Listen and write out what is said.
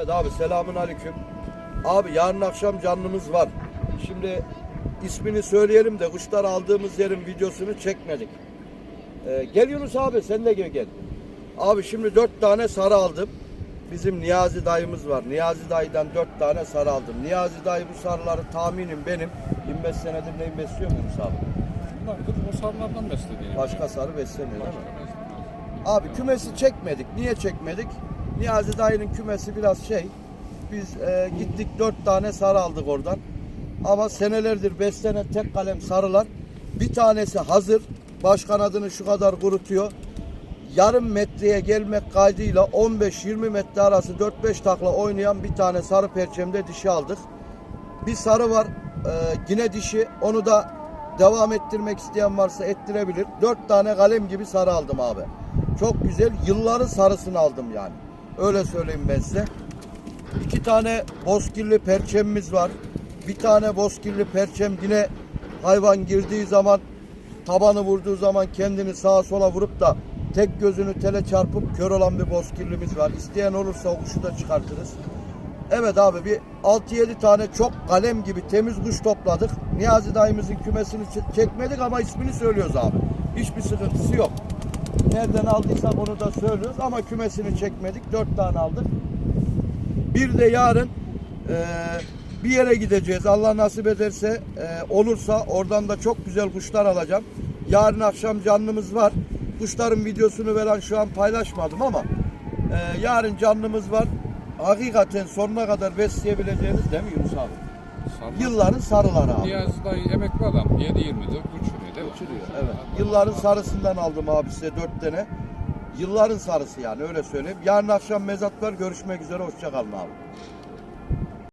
Evet abi selamun aleyküm. Abi yarın akşam canlımız var. Şimdi ismini söyleyelim de kuşlar aldığımız yerin videosunu çekmedik. Ee, gel Yunus abi sen de gel gel. Abi şimdi dört tane sarı aldım. Bizim Niyazi dayımız var. Niyazi dayıdan dört tane sarı aldım. Niyazi dayı bu sarıları tahminim benim 25 senedir neyin besliyor mu Yunus abi? Bunlar o sarılardan beslediğini. Başka sarı beslemiyor değil mi? Abi kümesi çekmedik. Niye çekmedik? Niyazi dayının kümesi biraz şey. Biz e, gittik dört tane sarı aldık oradan. Ama senelerdir beslenen tek kalem sarılar. Bir tanesi hazır. Baş kanadını şu kadar kurutuyor. Yarım metreye gelmek kaydıyla 15-20 metre arası 4-5 takla oynayan bir tane sarı perçemde dişi aldık. Bir sarı var e, yine dişi. Onu da devam ettirmek isteyen varsa ettirebilir. Dört tane kalem gibi sarı aldım abi. Çok güzel. Yılların sarısını aldım yani. Öyle söyleyeyim ben size. İki tane bozkirli perçemimiz var. Bir tane bozkirli perçem yine hayvan girdiği zaman tabanı vurduğu zaman kendini sağa sola vurup da tek gözünü tele çarpıp kör olan bir bozkirlimiz var. İsteyen olursa o kuşu da çıkartırız. Evet abi bir 6-7 tane çok kalem gibi temiz kuş topladık. Niyazi dayımızın kümesini çekmedik ama ismini söylüyoruz abi. Hiçbir sıkıntısı yok. Nereden aldıysak onu da söylüyoruz ama kümesini çekmedik. 4 tane aldık. Bir de yarın eee, bir yere gideceğiz. Allah nasip ederse eee, olursa oradan da çok güzel kuşlar alacağım. Yarın akşam canlımız var. Kuşların videosunu veren şu an paylaşmadım ama eee, yarın canlımız var. Hakikaten sonuna kadar besleyebileceğiniz değil mi Yunus abi? Sarılar- Yılların sarıları abi. Niyazi dayı emekli adam. 7-24 uçuruyor? Uçuruyor, evet. Yılların sarısından aldım abi size dört tane. Yılların sarısı yani öyle söyleyeyim. Yarın akşam mezat var. Görüşmek üzere. Hoşçakalın abi.